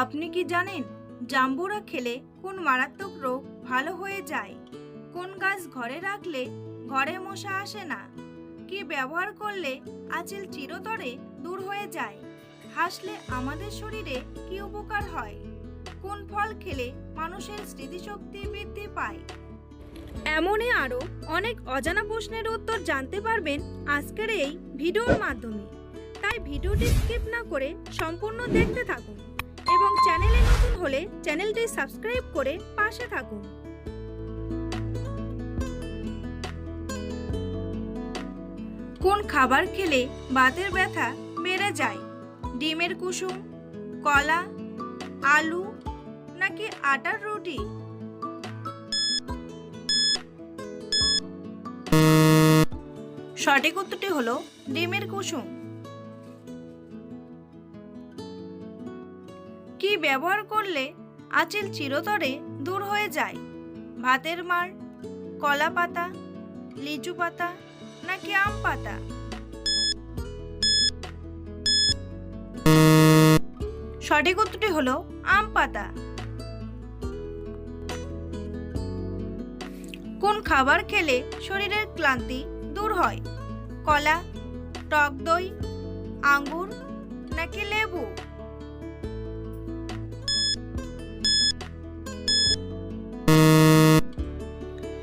আপনি কি জানেন জাম্বুরা খেলে কোন মারাত্মক রোগ ভালো হয়ে যায়? কোন গাছ ঘরে রাখলে ঘরে মশা আসে না? কি ব্যবহার করলে আঁচল চিরতরে দূর হয়ে যায়? হাসলে আমাদের শরীরে কি উপকার হয়? কোন ফল খেলে মানুষের স্মৃতিশক্তি বৃদ্ধি পায়? এমনই আরও অনেক অজানা প্রশ্নের উত্তর জানতে পারবেন আজকের এই ভিডিওর মাধ্যমে। তাই ভিডিওটি স্কিপ না করে সম্পূর্ণ দেখতে থাকুন। এবং চ্যানেলে নতুন হলে চ্যানেলটি সাবস্ক্রাইব করে পাশে থাকুন। কোন খাবার খেলে বাতের ব্যথা বেড়ে যায়? ডিমের কুসুম, কলা, আলু নাকি আটার রুটি? সঠিক উত্তরটি হলো ডিমের কুসুম। কি ব্যবহার করলে আঁচল চিরতরে দূর হয়ে যায়। ভাতের মার, কলা পাতা, লিচু পাতা নাকি আম পাতা? সঠিক উত্তরটি হলো আম পাতা। কোন খাবার খেলে শরীরের ক্লান্তি দূর হয়? কলা, টক দই, আঙ্গুর নাকি লেবু?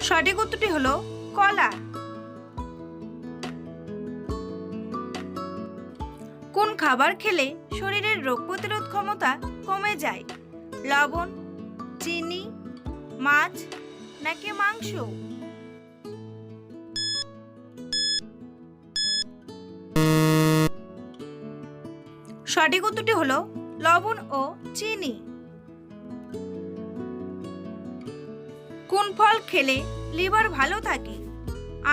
সঠিক উত্তরটি হলো কলা কোন খাবার খেলে শরীরের রোগ প্রতিরোধ ক্ষমতা কমে যায়? লবণ, চিনি, মাছ নাকি মাংস? সঠিক উত্তরটি হলো লবণ ও চিনি। কোন ফল খেলে লিভার ভালো থাকে?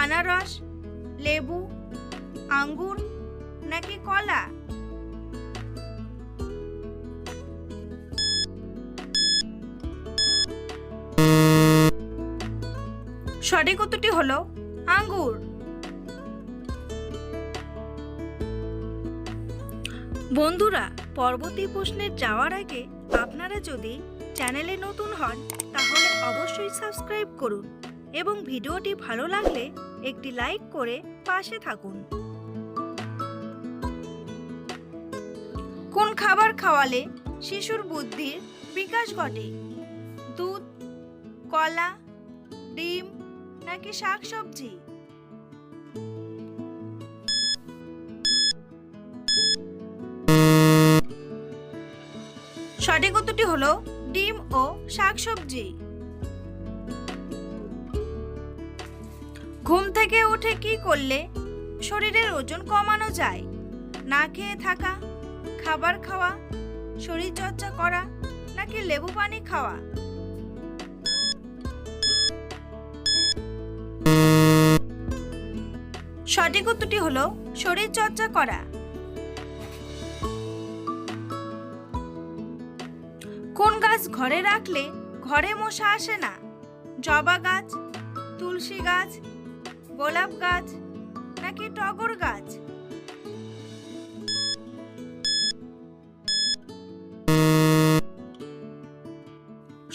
আনারস, লেবু, আঙ্গুর নাকি কলা? সঠিক উত্তরটি হলো আঙ্গুর। বন্ধুরা পরবর্তী প্রশ্নের যাওয়ার আগে আপনারা যদি চ্যানেলে নতুন হন, তাহলে অবশ্যই সাবস্ক্রাইব করুন। এবং ভিডিওটি ভালো লাগলে একটি লাইক করে পাশে থাকুন। কোন খাবার খাওয়ালে শিশুর বুদ্ধির বিকাশ ঘটে? দুধ, কলা, ডিম নাকি শাকসবজি? সঠিক উত্তরটি হলো ডিম ও শাকসবজি। ঘুম থেকে উঠে কি করলে? শরীরের ওজন কমানো যায়? না খেয়ে থাকা? খাবার খাওয়া? শরীর চর্চা করা? নাকি লেবু পানি খাওয়া? সঠিক উত্তরটি হলো শরীর চর্চা করা। কোন গাছ ঘরে রাখলে ঘরে মশা আসে না? জবা গাছ, তুলসী গাছ গোলাপ গাছ নাকি টগর গাছ?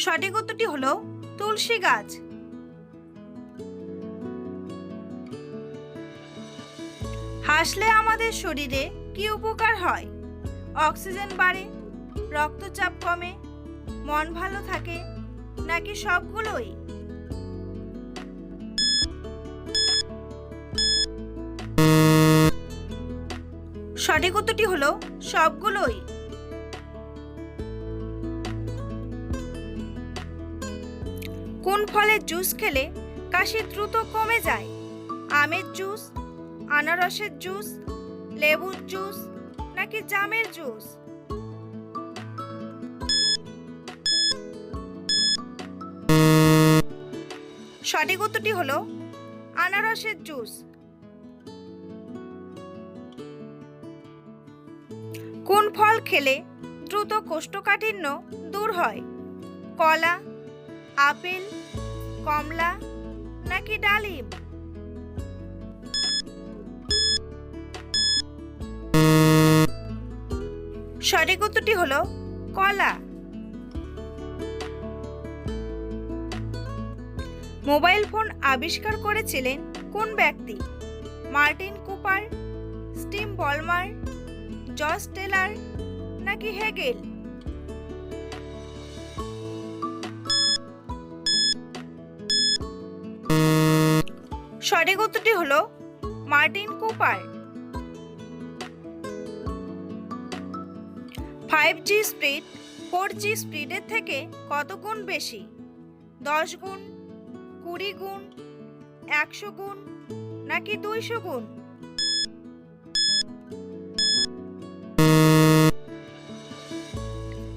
সঠিক উত্তরটি হলো তুলসী গাছ। হাসলে আমাদের শরীরে কি উপকার হয়? অক্সিজেন বাড়ে, রক্তচাপ কমে, মন ভালো থাকে, নাকি সবগুলোই? সঠিক উত্তরটি হলো সবগুলোই। কোন ফলের জুস খেলে কাশি দ্রুত কমে যায়? আমের জুস, আনারসের জুস, লেবুর জুস, নাকি জামের জুস? সঠিক উত্তরটি হলো আনারসের জুস। ফল খেলে দ্রুত কোষ্ঠকাঠিন্য দূর হয়। কলা, আপেল, কমলা নাকি ডালিম? সঠিক উত্তরটি হলো কলা। মোবাইল ফোন আবিষ্কার করেছিলেন কোন ব্যক্তি? Martin Cooper, Steve Ballmer, Josh Taylor নাকি হেগেল? সঠিক উত্তরটি হলো Martin Cooper. Five G speed, four G স্পিডের থেকে কত গুণ বেশি? দশ গুণ, কুড়ি গুণ, একশো গুণ, নাকি দুইশো গুণ?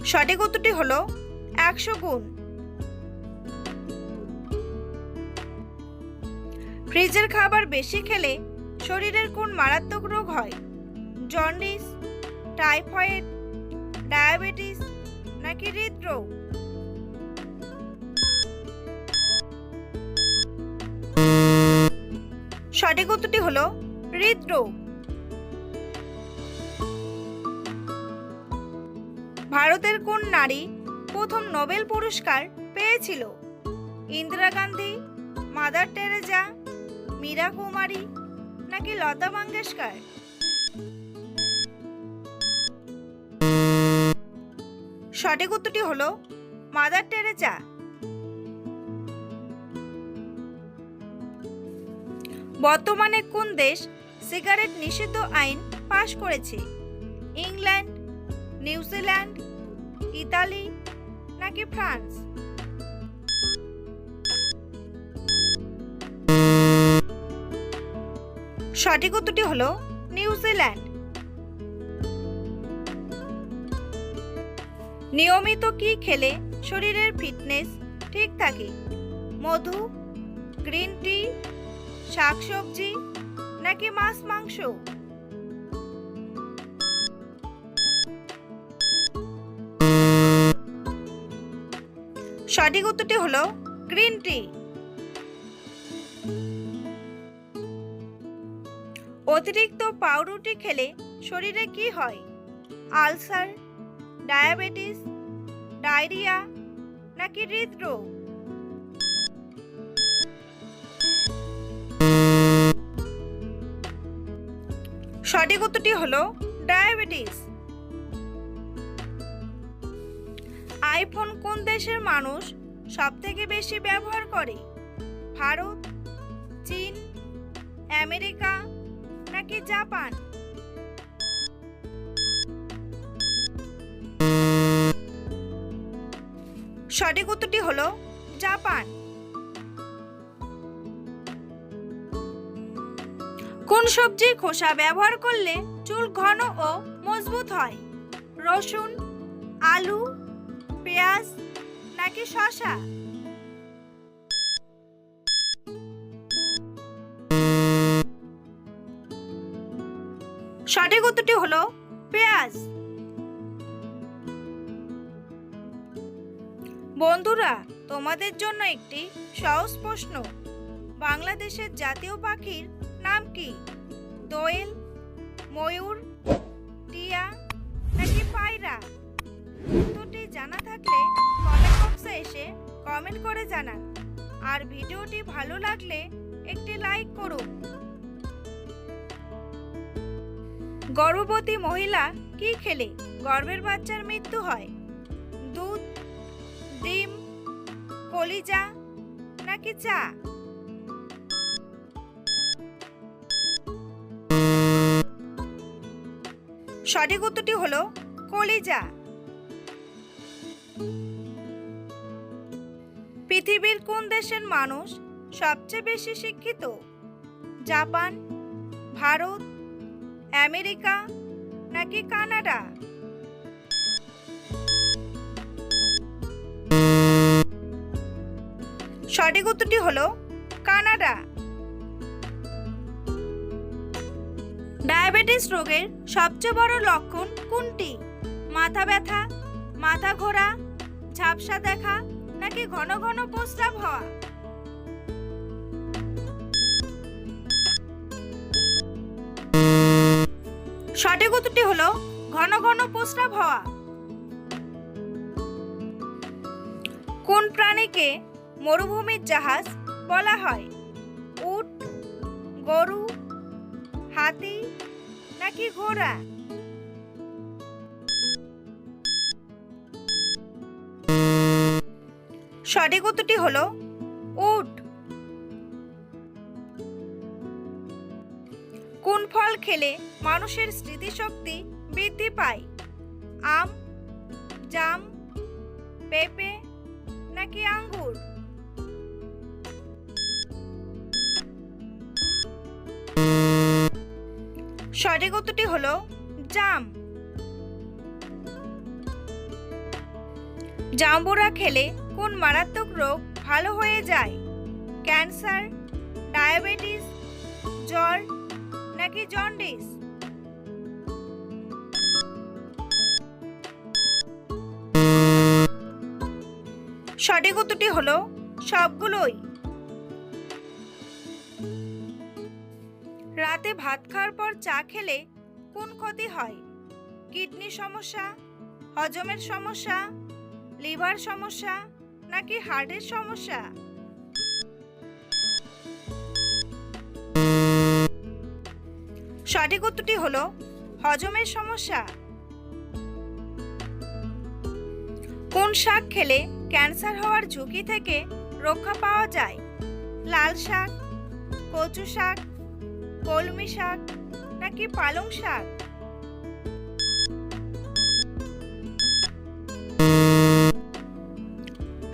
সঠিক উত্তরটি হলো একশো গুণ। ফ্রিজের খাবার বেশি খেলে শরীরের কোন মারাত্মক রোগ হয়? জন্ডিস, টাইফয়েড, ডায়াবেটিস নাকি হৃদরোগ? সঠিক উত্তরটি হলো হৃদরোগ। ভারতের কোন নারী প্রথম নোবেল পুরস্কার পেয়েছিল? ইন্দিরা গান্ধী, মাদার টেরেজা মীরা কুমারী নাকি লতা মঙ্গেশকর? সঠিক উত্তরটি হলো মাদার টেরেজা বর্তমানে কোন দেশ সিগারেট নিষিদ্ধ আইন পাশ করেছে? ইংল্যান্ড, নিউজিল্যান্ড ইতালি নাকি ফ্রান্স? সঠিক উত্তরটি হলো নিউজিল্যান্ড নিয়মিত কি খেলে শরীরের ফিটনেস ঠিক থাকে? মধু, গ্রিন টি, শাকসবজি নাকি মাছ মাংস? সঠিক উত্তরটি হলো গ্রিন টি। অতিরিক্ত পাউরুটি খেলে শরীরে কি হয়? আলসার, ডায়াবেটিস, ডায়রিয়া নাকি হৃদরোগ? সঠিক উত্তরটি হলো ডায়াবেটিস। আইফোন কোন দেশের মানুষ সব থেকে বেশি ব্যবহার করে? ভারত, চীন, আমেরিকা নাকি জাপান? সঠিক উত্তরটি হলো জাপান। কোন সবজির খোসা ব্যবহার করলে চুল ঘন ও মজবুত হয়? রসুন, আলু পেঁয়াজ নাকি শশা সঠিক উত্তরটি হলো পেঁয়াজ। বন্ধুরা, তোমাদের জন্য একটি সহজ প্রশ্ন। বাংলাদেশের জাতীয় পাখির নাম কি? দোয়েল, ময়ূর, টিয়া নাকি পায়রা? জানা থাকলে কমেন্ট বক্সে এসে কমেন্ট করে জানান। আর ভিডিওটি ভালো লাগলে একটি লাইক করুন। গর্ভবতী মহিলা কি খেলে? গর্ভের বাচ্চার মৃত্যু হয়। দুধ, ডিম, কলিজা নাকি চা? সঠিক উত্তরটি হলো কলিজা। পৃথিবীর কোন দেশের মানুষ সবচেয়ে বেশি শিক্ষিত? জাপান, ভারত, আমেরিকা নাকি কানাডা? সঠিক উত্তরটি হলো কানাডা। ডায়াবেটিস রোগের সবচেয়ে বড় লক্ষণ কোনটি? মাথা ব্যথা, মাথা ঘোরা, ঝাপসা দেখা নাকি ঘন ঘন প্রস্রাব হওয়া? সঠিক উত্তরটি হলো ঘন ঘন প্রস্রাব হওয়া। কোন প্রাণীকে মরুভূমির জাহাজ বলা হয়? উট, গরু, হাতি নাকি ঘোড়া? সঠিক উত্তরটি হলো উট। কোন ফল খেলে মানুষের স্মৃতিশক্তি বৃদ্ধি পায়? আম, জাম, পেঁপে নাকি আঙ্গুর? সঠিক উত্তরটি হলো জাম। জাম্বুরা খেলে কোন মারাত্মক রোগ ভালো হয়ে যায়। ক্যান্সার, ডায়াবেটিস, জ্বর নাকি জন্ডিস? সঠিক উত্তরটি হলো সবগুলোই। রাতে ভাত খাওয়ার পর চা খেলে কোন ক্ষতি হয়? কিডনি সমস্যা, হজমের সমস্যা, লিভার সমস্যা নাকি হার্টের সমস্যা? সঠিক উত্তরটি হলো হজমের সমস্যা। কোন শাক খেলে ক্যান্সার হওয়ার ঝুঁকি থেকে রক্ষা পাওয়া যায়? লাল শাক, কচু শাক, কলমি শাক নাকি পালং শাক?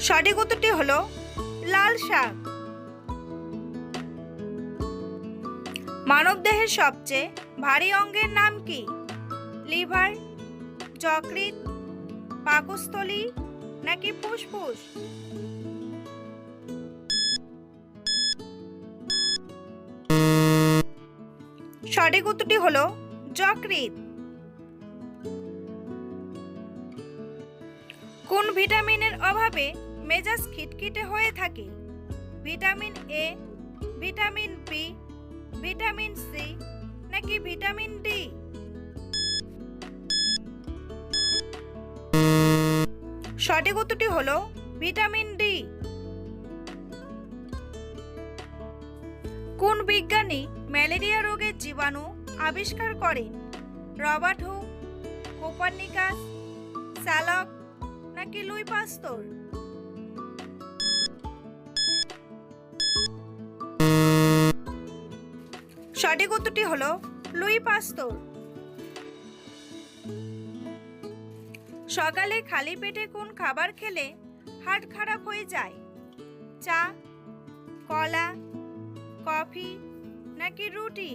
সঠিক উত্তরটি হলো লাল শাক। মানবদেহের সবচেয়ে ভারী অঙ্গের নাম কি? লিভার যকৃৎ পাকস্থলী নাকি ফুসফুস? সঠিক উত্তরটি হলো যকৃৎ। কোন ভিটামিনের অভাবে মেজাজ খিটখিটে হয়ে থাকে। Vitamin A vitamin B vitamin C নাকি ভিটামিন ডি সঠিক উত্তরটি হলো ভিটামিন ডি কোন বিজ্ঞানী ম্যালেরিয়া রোগের জীবাণু আবিষ্কার করেন? রবার্ট হুক কোপার্নিকাস স্যালক নাকি লুই পাস্তর? সঠিক উত্তরটি হলো? লুই পাস্তর সকালে খালি পেটে কোন খাবার খেলে হাট খারাপ হয়ে যায়? চা, কলা, কফি নাকি রুটি?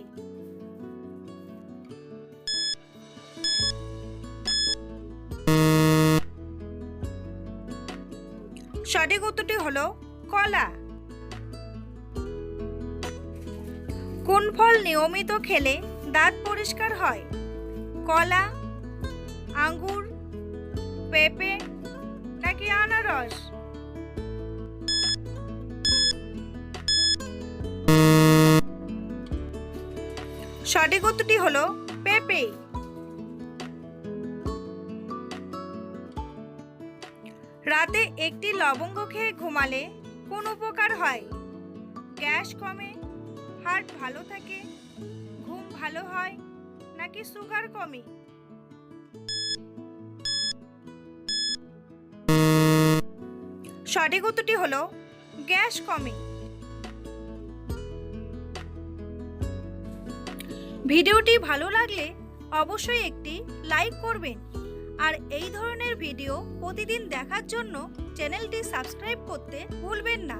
সঠিক উত্তরটি হলো? কলা। ফল নিয়মিত খেলে দাঁত পরিষ্কার হয়। কলা, আঙ্গুর, পেঁপে নাকি আনারস? সঠিক উত্তরটি হলো পেঁপে। রাতে একটি লবঙ্গ খেয়ে ঘুমালে কোন উপকার হয়? গ্যাস কমে হার্ট ভালো থাকে? ঘুম ভালো হয়? নাকি সুগার কমে? সঠিক উত্তরটি হলো, গ্যাস কমে। ভিডিওটি ভালো লাগলে অবশ্যই একটি লাইক করবেন। আর এই ধরনের ভিডিও প্রতিদিন দেখার জন্য চ্যানেলটি সাবস্ক্রাইব করতে ভুলবেন না।